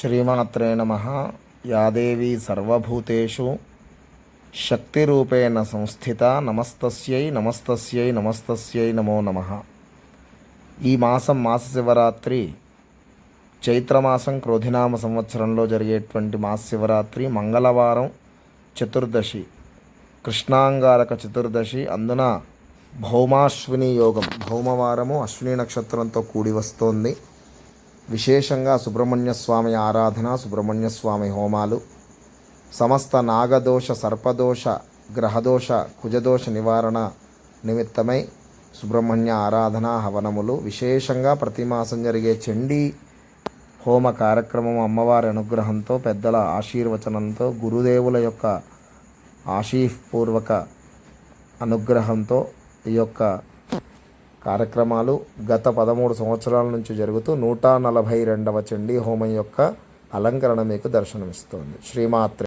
శ్రీమాత్రే నమ. యాదేవి సర్వభూతేషు. శక్తిరూపేణ సంస్థిత నమస్తస్యై నమస్తస్యై నమస్తస్యై నమో నమ. ఈ మాసం మాస శివరాత్రి చైత్రమాసం క్రోధినామ సంవత్సరంలో జరిగేటువంటి మాస శివరాత్రి మంగళవారం చతుర్దశి కృష్ణాంగారక చతుర్దశి అందున భౌమాశ్విని యోగం భౌమవారము అశ్విని నక్షత్రంతో కూడి వస్తోంది. విశేషంగా సుబ్రహ్మణ్య స్వామి ఆరాధన సుబ్రహ్మణ్య స్వామి హోమాలు సమస్త నాగదోష సర్పదోష గ్రహదోష కుజదోష నివారణ నిమిత్తమై సుబ్రహ్మణ్య ఆరాధన హవనములు. విశేషంగా ప్రతిమాసం జరిగే చండీ హోమ కార్యక్రమం అమ్మవారి అనుగ్రహంతో పెద్దల ఆశీర్వచనంతో గురుదేవుల యొక్క ఆశీపూర్వక అనుగ్రహంతో ఈ యొక్క కార్యక్రమాలు గత పదమూడు సంవత్సరాల నుంచి జరుగుతూ నూట నలభై రెండవ చండీ హోమం యొక్క అలంకరణ మీకు దర్శనమిస్తోంది. శ్రీమాత్రే